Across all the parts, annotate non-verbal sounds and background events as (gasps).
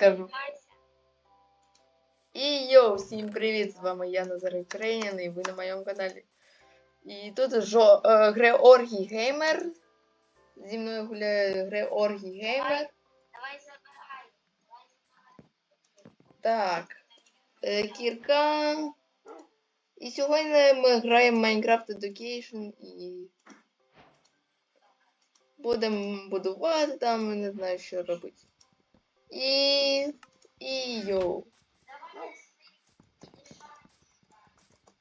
Кажу. І йоу, всім привіт! З вами я Назар Україн, і ви на моєму каналі. І тут Жо, е, Георгій Геймер. Зі мною гуляє Георгій Геймер. Давай забирай. Так. Е, Кірка. І сьогодні ми граємо Minecraft Education і. Будемо будувати там, не знаю, що робити. І. І йоу.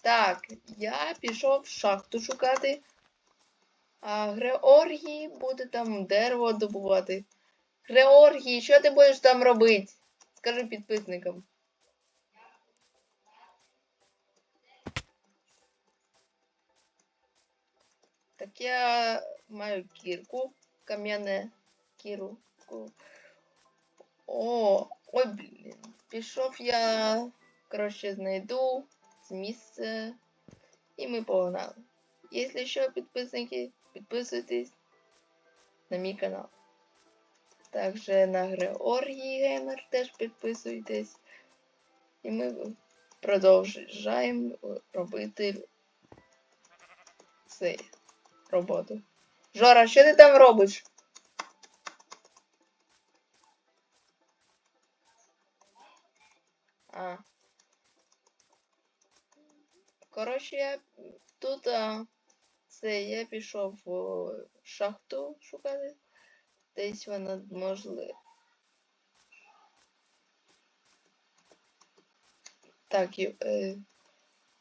Так, я пішов в шахту шукати. А Георгій буде там дерево добувати. Георгій, що ти будеш там робити? Скажи підписникам. Так я маю кірку, кам'яне кірку. О, ой, блін. Пішов я, коротше, знайду з місця. І ми погнали. Якщо що, підписники, підписуйтесь на мій канал. Також на Георгій Геймер теж підписуйтесь. І ми продовжуємо робити цей роботу. Жора, що ти там робиш? А. Коротше, я тут а, це я пішов в шахту шукати. Десь вона можливо. Так, і, е,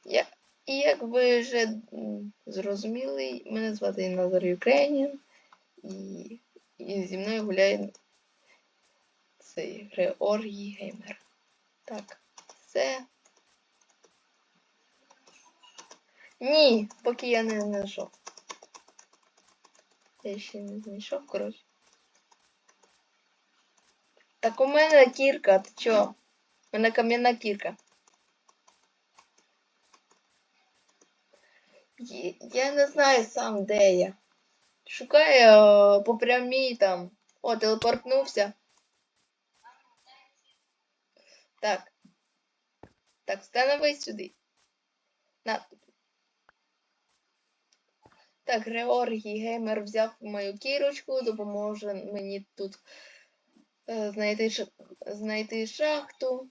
я, і як ви вже зрозуміли, мене звати Назар Юкрейнін, і, і зі мною гуляє цей Георгій Геймер. Так, це. Ні, поки я не знайшов. Я ще не знайшов, коротше. Так у мене кірка, ти чо? У мене кам'яна кірка. Я не знаю сам, де я. Шукаю е, по прямій там. О, телепортнувся. Так. Так, становись сюди. На. Так, Георгій Геймер взяв мою кірочку, допоможе мені тут е, знайти, ш... знайти шахту.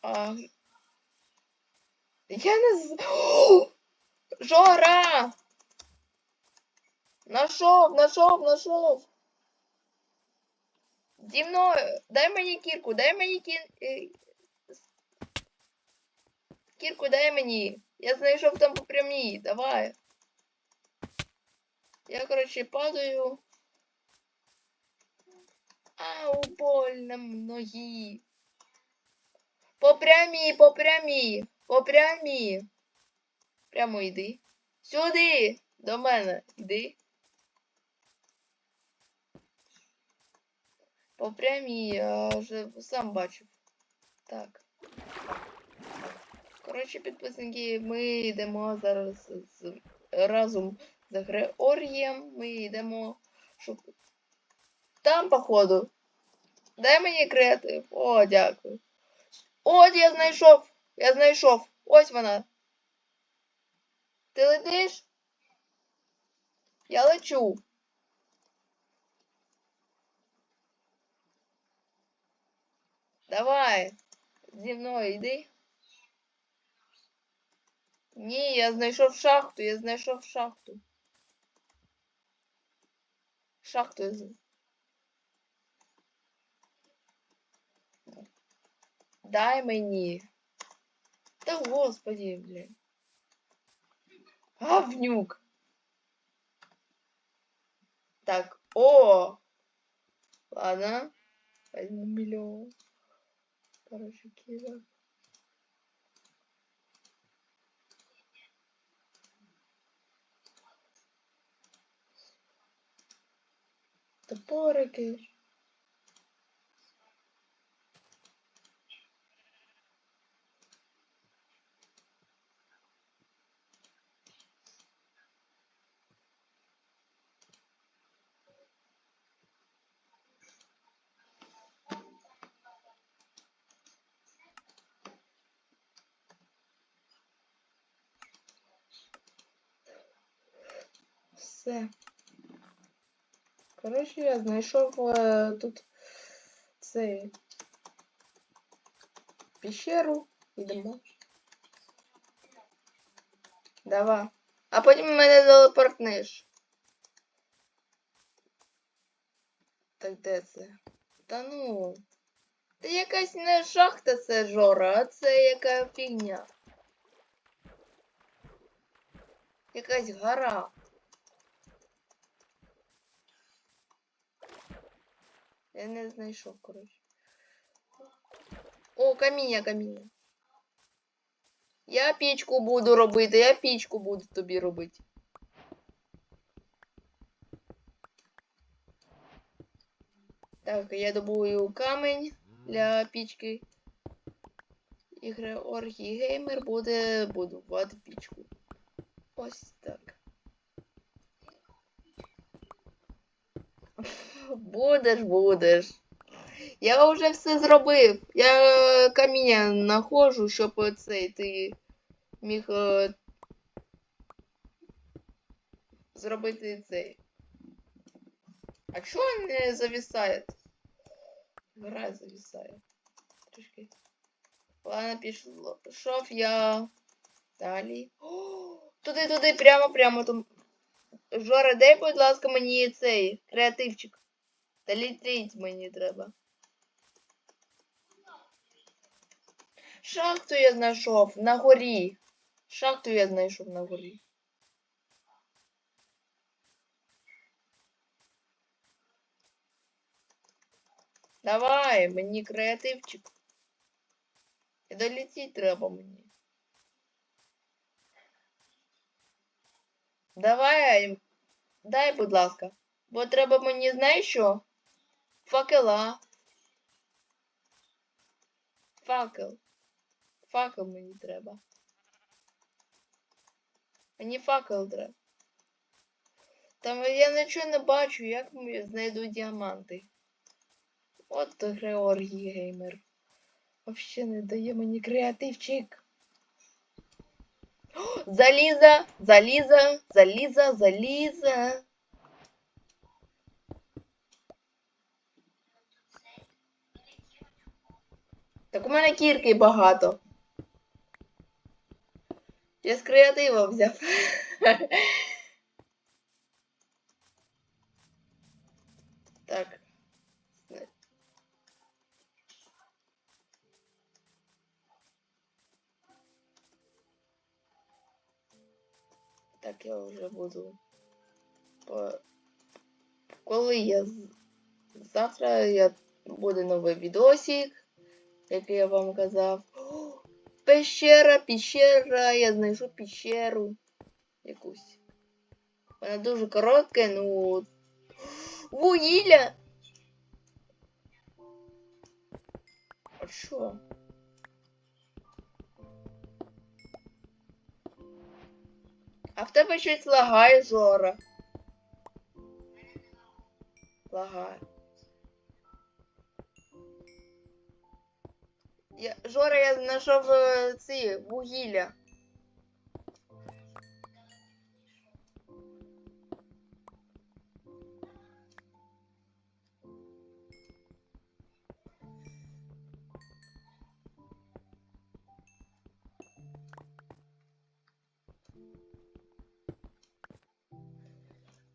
А... Я не з... Жора! Нашов, нашов, нашов. Зі мною. Дай мені кірку, дай мені кір... е, Кірку дай мені. Я знайшов там по прямій. Давай. Я, коротше, падаю. Ау, больно ноги. По прямій, по прямій, по прямій. Прямо йди. Сюди! До мене. Йди. По прямій, я вже сам бачив. Так. Коротше, підписники, ми йдемо зараз з, разом з Георгієм. Ми йдемо шукати. Там, походу. Дай мені креатив. О, дякую. От я знайшов. Я знайшов. Ось вона. Ти летиш? Я лечу. Давай. Зі мною йди. Ні, я знайшов шахту, я знайшов шахту. Шахту. я з- Дай мені. Та господи, блін. Гавнюк. Так, о! Ладно. Возьму миллион. Короче, кида. Топорики. Все. Коротше, я знайшов е, тут цей піщеру. Ідемо. Давай. А потім мене телепортнеш. Так де це? Та ну. Та якась не шахта це жора, а це яка фігня. Якась гора. Я не знайшов, коротше. О, каміння, каміння. Я пічку буду робити, я пічку буду тобі робити. Так, я добую камінь для пічки. І Георгій Геймер буде будувати пічку. Ось так. Будеш, будеш. Я вже все зробив. Я каміння знаходжу, щоб цей ти міг е, зробити цей. А чого не зависає? Гра зависає. Трішки. Ладно, пішло. Пішов я. Далі. О, туди, туди, прямо, прямо там. Жора, дай, будь ласка, мені цей креативчик. Та літрить мені треба. Шахту я знайшов на горі. Шахту я знайшов на горі. Давай, мені креативчик. І долетіть треба мені. Давай, дай, будь ласка. Бо треба мені, знаєш що? Факела. Факел. Факел мені треба. Мені факел треба. Там я нічого не бачу, як знайду діаманти. От Георгій Геймер. Вообще не дає мені креативчик. Заліза, заліза, заліза, заліза. Так у мене кірки багато. Я з креатива взяв. Так. Так, я вже буду. По... Коли я завтра я буде новий відосик, який я вам казав. (gasps) Пещера, пещера, я знайшов пещеру якусь. Вона дуже коротка, ну. (gasps) Вугілля! А що? А в тебе щось лагає, Жора. Лагає. Я, Жора, я знайшов е, ці вугілля.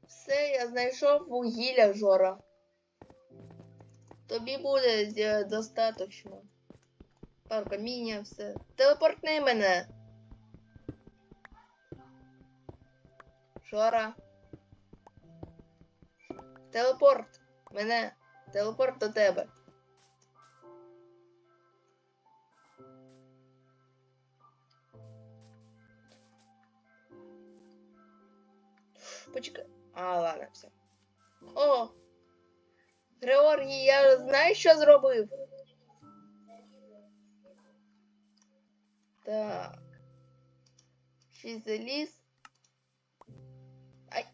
Все, я знайшов вугілля, Жора. Тобі буде е, достатньо. Пару каміння, все. Телепортни мене. Жора. Телепорт. Мене. Телепорт до тебе. Почекай. А, ладно, все. О! Георгій, я знаю, що зробив. Так. Шість заліз. Ай.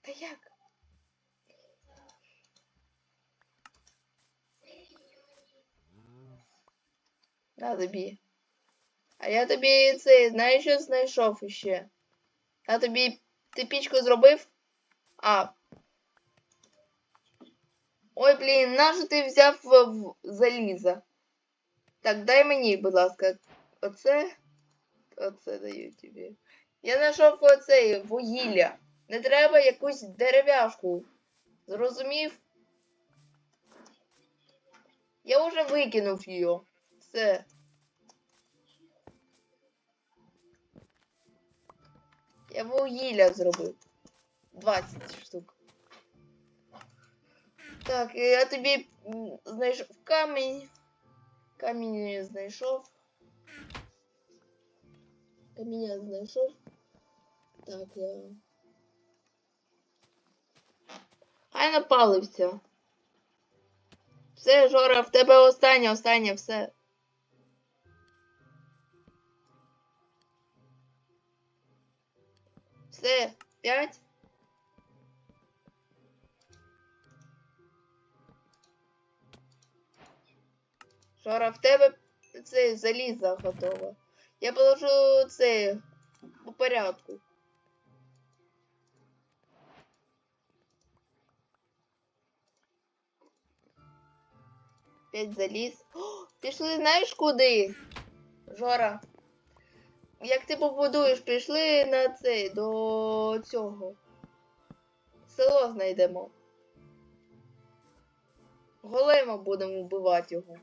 Та як? На тобі. А А я тобі це, знаєш, що знайшов іще? Я тобі. Ти пічку зробив? А. Ой, блін, нащо ти взяв в, в залізо? Так, дай мені, будь ласка, оце. Оце даю тобі. Я знайшов оцей вугілля. Не треба якусь дерев'яшку. Зрозумів? Я вже викинув її. Все. Я вугілля зробив. 20 штук. Так, я тобі м, знайшов камінь. Камінь я знайшов. Камінь я знайшов. Так, я. Хай напалився. Все, Жора, в тебе останнє, останнє, все. Все, п'ять. Жора, в тебе це залізо готово. Я положу це по порядку. П'ять заліз. О, пішли, знаєш куди? Жора. Як ти побудуєш, пішли на цей до цього. Село знайдемо. Голема будемо вбивати його.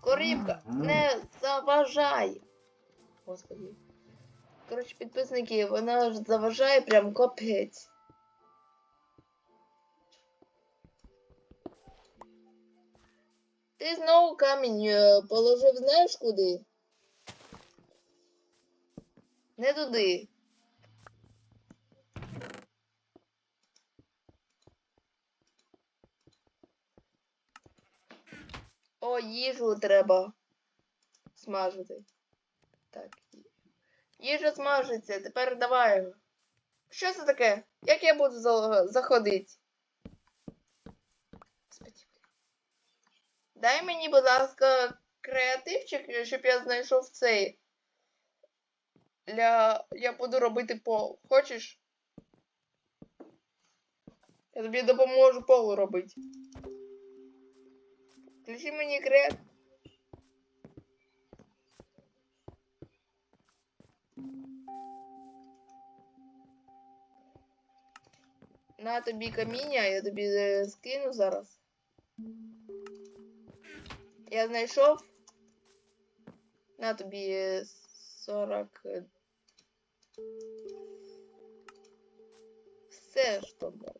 Корівка, не заважай. Господи. Коротше, підписники, вона ж заважає прям капець. Ти знову камінь е, положив, знаєш куди? Не туди. О, їжу треба смажити. Так. Їжа смажиться, тепер давай. Що це таке? Як я буду за- заходити? Дай мені, будь ласка, креативчик, щоб я знайшов цей. Для... Я буду робити пол. Хочеш? Я тобі допоможу пол робити. Включи мені креат. На тобі каміння, я тобі е, скину зараз. Я знайшов. На тобі е, 40. е, Все, що можна.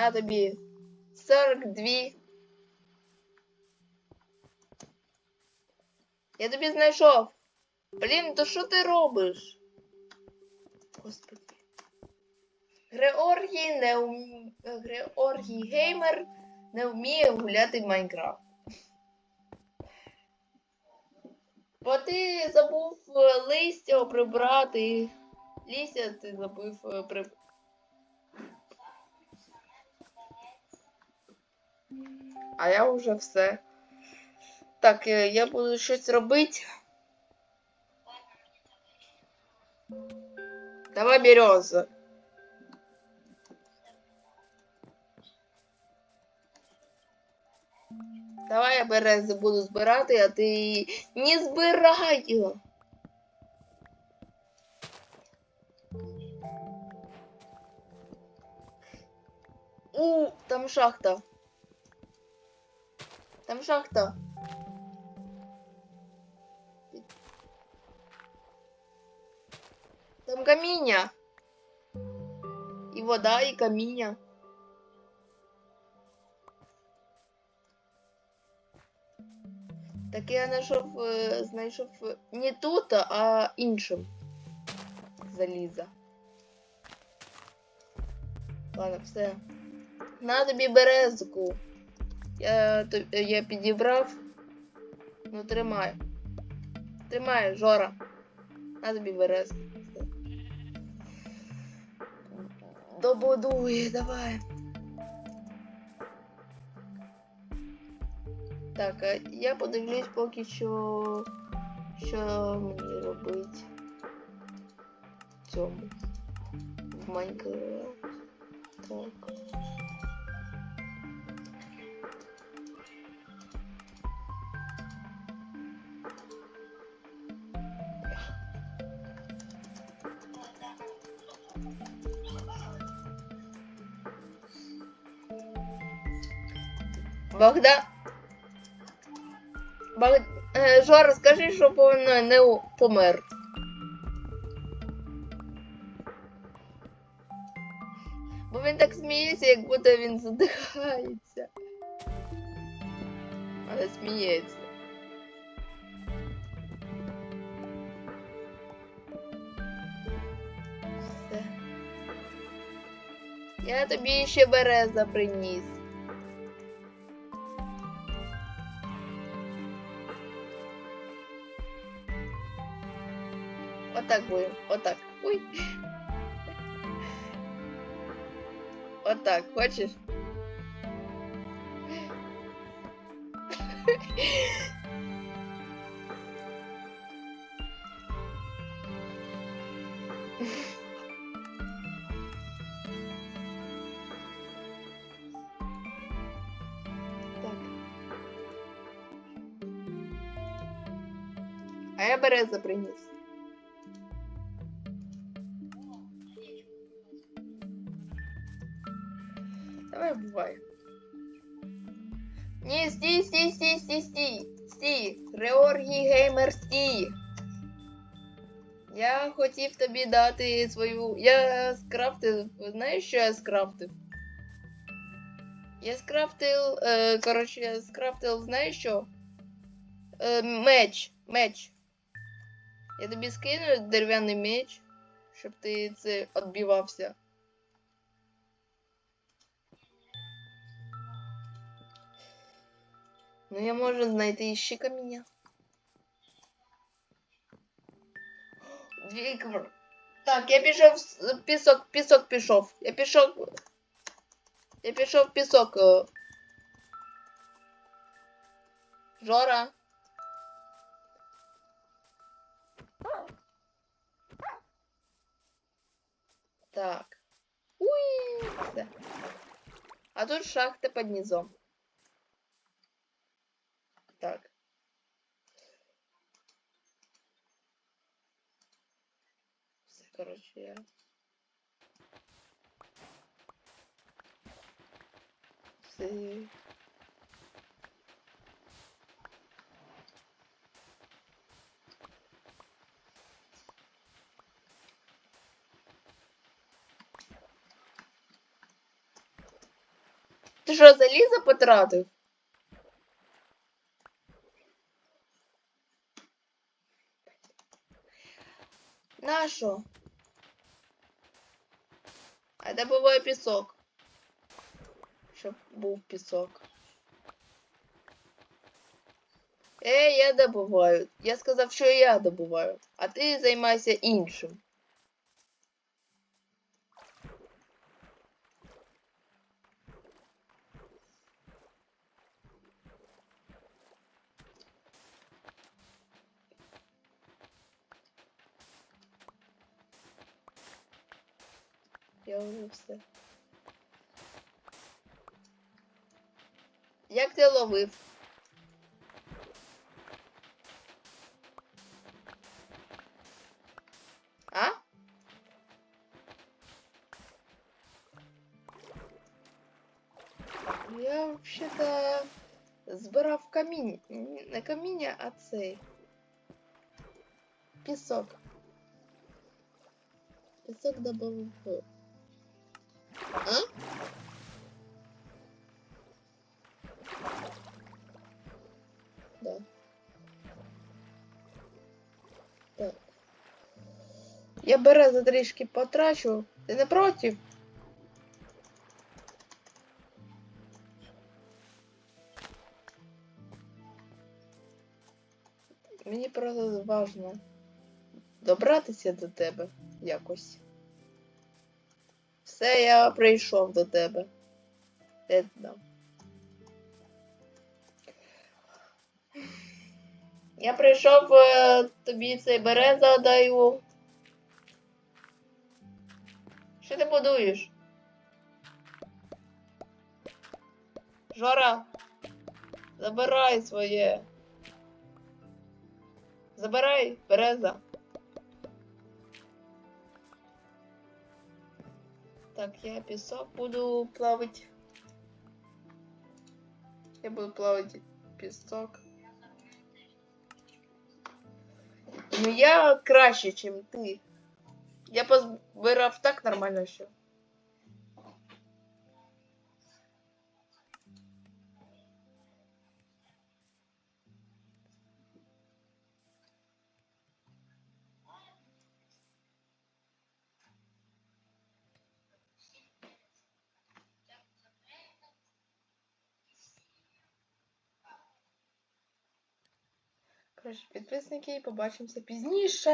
На тобі 42. Я тобі знайшов. Блін, то що ти робиш? Господи. Георгій не ум... Георгій Геймер не вміє гуляти в Майнкрафт. Бо ти забув е, листя прибрати. Лістя ти забув е, А я вже все. Так, е, я буду щось робити. Давай береза. Давай я берези буду збирати, а ти не збирай його. У, там шахта. Там шахта. Там каміння. І вода, і каміння. Так я знайшов, е, знайшов е, не тут, а іншим. Заліза. Ладно, все. На тобі березку. Я, то- я підібрав. Ну, тримай. Тримай, Жора. На тобі березку. Все. добудує, давай. Так, а я подивлюсь поки що, що мені робити в цьому. В Майнкрафт. Так. Богдан. Бог... Е, Жора, скажи, щоб він не помер. Бо він так сміється, як будто він задихається. Але сміється. Все. Я тобі ще береза приніс. Отак будем. Отак. Ой. Отак, хочеш? Так. А я береза приніс. Хотів тобі дати свою. Я скрафтив. Знаєш, що я скрафтив? Я скрафтив. Е, коротше, я скрафтив, знаєш що? Е, меч. Меч. Я тобі скину дерев'яний меч, щоб ти це відбивався. Ну я можу знайти ще каміння. Дві квар- Так, я пішов с- пісок, пісок пішов. Я пішов. Я пішов в пісок. е. Жора. Так. Уй, все. А тут шахта під низом. Так. Короче, я. Все. Ти що, залізо потратив? Нащо? Де буває пісок? Щоб був пісок. Ей, я добуваю. Я сказав, що я добуваю, а ти займайся іншим. вже все. Як ти ловив? А? Я вообще-то збирав каміння. Ні, Не каміння, а цей. Пісок. Пісок добавив. Я березу трішки потрачу. Ти не проти? Мені просто важно добратися до тебе якось. Все, я прийшов до тебе. Ти там? Я прийшов е, тобі цей береза даю. Що ти будуєш? Жора, забирай своє. Забирай, береза. Так, я пісок буду плавати. Я буду плавати пісок. Ну я краще, чим ти. Я позбирав так нормально. Коротше, підписники, побачимося пізніше.